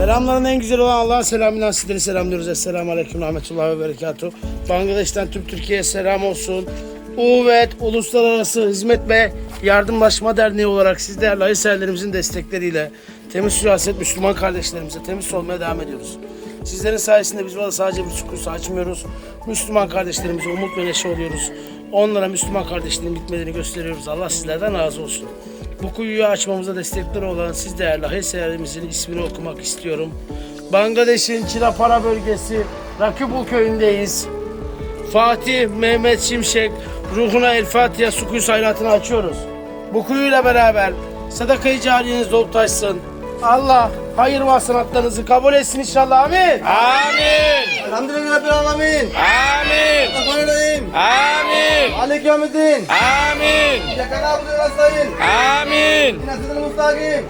Selamların en güzel olan Allah'ın selamıyla sizleri selamlıyoruz. Esselamu Aleyküm Rahmetullah ve Berekatuhu. Bangladeş'ten tüm Türkiye'ye selam olsun. UVET Uluslararası Hizmet ve Yardımlaşma Derneği olarak siz değerli hayırseverlerimizin destekleriyle temiz siyaset Müslüman kardeşlerimize temiz olmaya devam ediyoruz. Sizlerin sayesinde biz burada sadece bir sükûsu açmıyoruz. Müslüman kardeşlerimize umut ve neşe oluyoruz. Onlara Müslüman kardeşliğin bitmediğini gösteriyoruz. Allah sizlerden razı olsun. Bu kuyuyu açmamıza destekleri olan siz değerli hayırseverimizin ismini okumak istiyorum. Bangladeş'in Çilapara bölgesi Rakibul köyündeyiz. Fatih Mehmet Şimşek ruhuna El Fatiha su kuyu hayratını açıyoruz. Bu kuyuyla beraber sadakayı cariyeniz dolup taşsın. Allah hayır ve sanatlarınızı kabul etsin inşallah amin. Amin. Elhamdülillah Rabbil Alemin. Amin. Amin. Amin. Nestaîn. Amin. Sıratal mustakîm. Amin.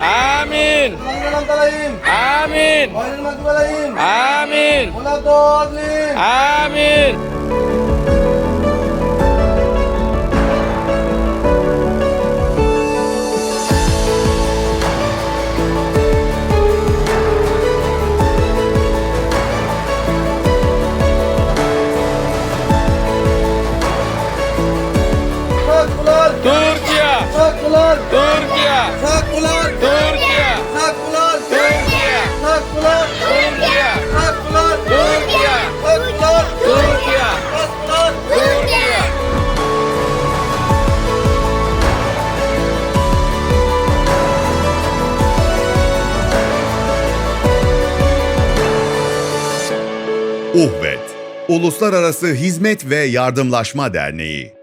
آمين آمين آمين آمين آمين Sakkular. Türkiye. Sakkular. Türkiye. Sakkular. Türkiye. Sakkular. Türkiye. Sakkular. Türkiye. Sakkular. Türkiye. Sakkular. Türkiye. UHVET Uluslararası Hizmet ve Yardımlaşma Derneği